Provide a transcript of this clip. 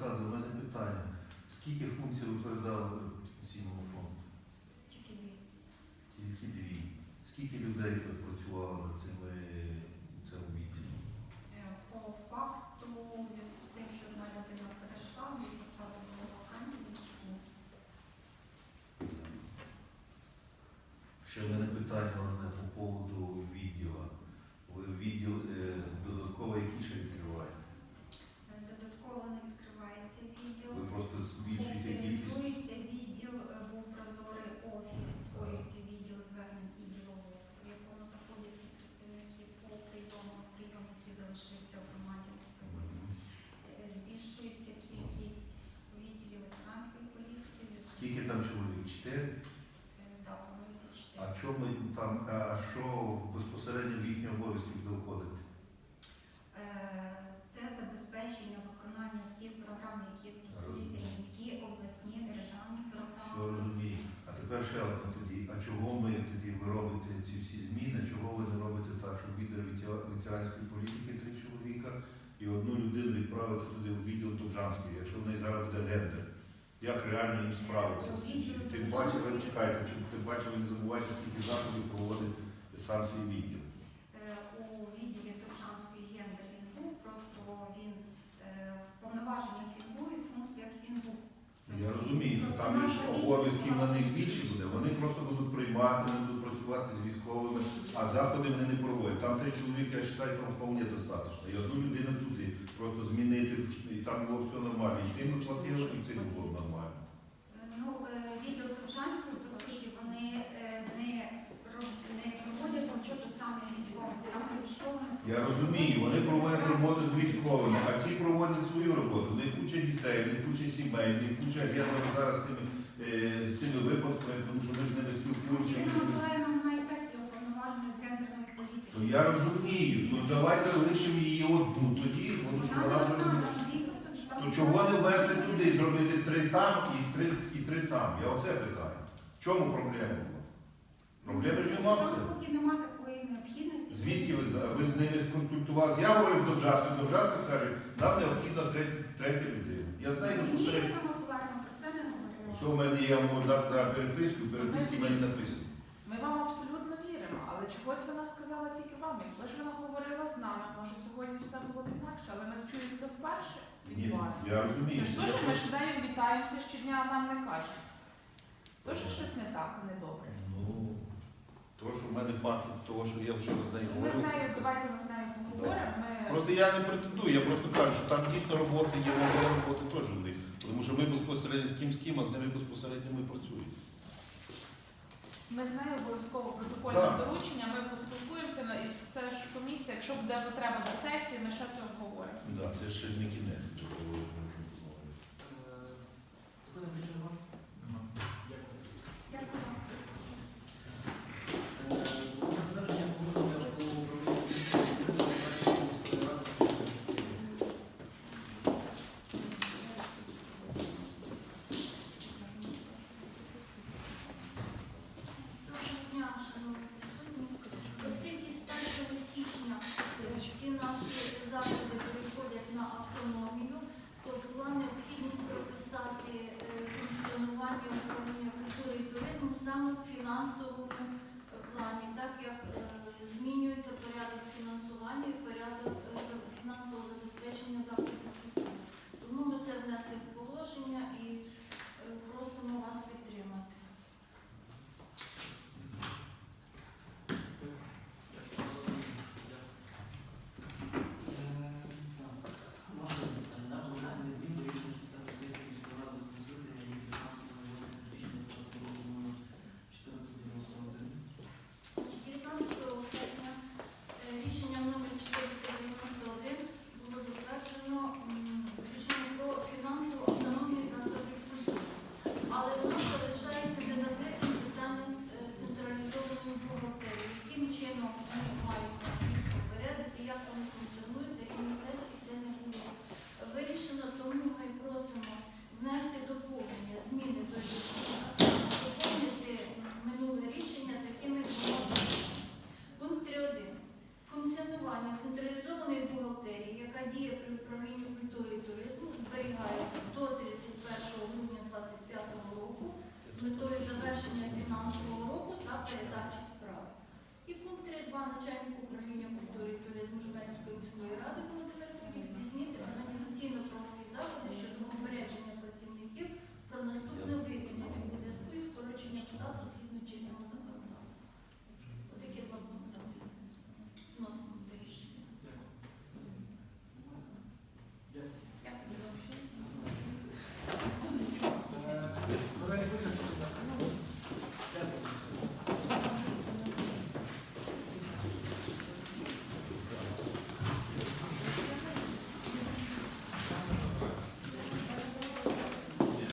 Олександр, у мене питання. Скільки функцій ви передали пенсійному фонду? Тільки дві. Тільки дві. Скільки людей працювало цими в цьому? Е, По факту, у зв'язку з тим, що одна людина перейшла, дві посади були вакантні, всі. Ще в мене питання одне по поводу відділу. Ви відділ е, додатково який ще відкриваєте? Е, Додатково не відкривається відділ. Ви просто збільшуєте кількість. Оптимізується відділ, е, був прозорий офіс, створюється відділ звернень і діловодства, в якому знаходяться працівники по прийому, прийом, який залишився в громаді на сьогодні. Мгм. Е, Збільшується кількість у відділі ветеранської політики. в зв'язку з Скільки там чоловік? Чотири? Е, Да, планується А чотири. що ми там, а що безпосередньо в їхні обов'язки буде входити? Е, Це забезпечення виконання всіх програм, які стосуються міські, обласні, державні Все програми. Розумію. А тепер ще одне тоді. А чого ми тоді ви робите ці всі зміни? Чого ви не робите так, що відео ветеранської політики три чоловіка і одну людину відправити туди в відділ Тубжанський, якщо в неї зараз буде гендер? Як реально їм справитися? Тим паче, ви чекайте, тим паче ви не забувайте, скільки заходів проводить сам відділ. Е, У відділі Торжанської гендер він був, просто він е, в повноваженнях він був і в функціях він був. Це Я розумію, ну, просто там же ж наша обов'язків на них більше буде. Вони просто будуть приймати, вони будуть працювати з військовими, а заходи вони не проводять. Там три чоловіка, я вважаю, там вполне достатньо. І одну людину туди просто змінити, і там було все нормально. І тим платили, і цим було нормально. Е, Ну, е, відділ Торжанського, по вони е, не, не проводять роботу саме з військовими, саме з військовими. Я розумію, вони проводять роботу з військовими, а ці проводять свою роботу. Них куча дітей, них куча сімей, них куча генерів зараз з цими, е, цими випадками, тому що ми з ними спілкуємося. То я розумію, ну давайте лишимо її одну тоді, тому що вона вже. То чого не ввести туди, зробити три там і три, і три там? Я оце питаю. В чому проблема була? Проблеми ж нема все. Поки нема такої необхідності. Звідки ви, зна- ви з ними сконсультувалися? Я говорив з Довжаскою, Довжаска каже, нам необхідна третя, третя людина. Я знаю Ні, безпосередньо. Ірина Миколаївна про це не говорила. Що в мене я можу дати зараз переписку, переписку в мене написано. Ми вам абсолютно віримо, але чогось вона сказала тільки вам. Якби ж вона говорила з нами, може сьогодні все було б інакше, але ми чуємо це вперше від Ні, вас. я розумію. Тож що ми ж нею вітаємося щодня, а нам не кажуть. Тож щось не так, а не добре. Ну, то, що в мене факт того, що я вчора з нею Ми говорив. нею, давайте ми з нею поговоримо. Ми... Просто я не претендую, я просто кажу, що там дійсно роботи є, але роботи теж в них. Тому що ми безпосередньо з ким з ким, а з ними безпосередньо ми працюємо. Ми з нею обов'язково протокольне Так. доручення, ми поспілкуємося на і це ж комісія, якщо буде потреба до сесії, ми ще це обговоримо. Да, це ще ж не кінець. Е,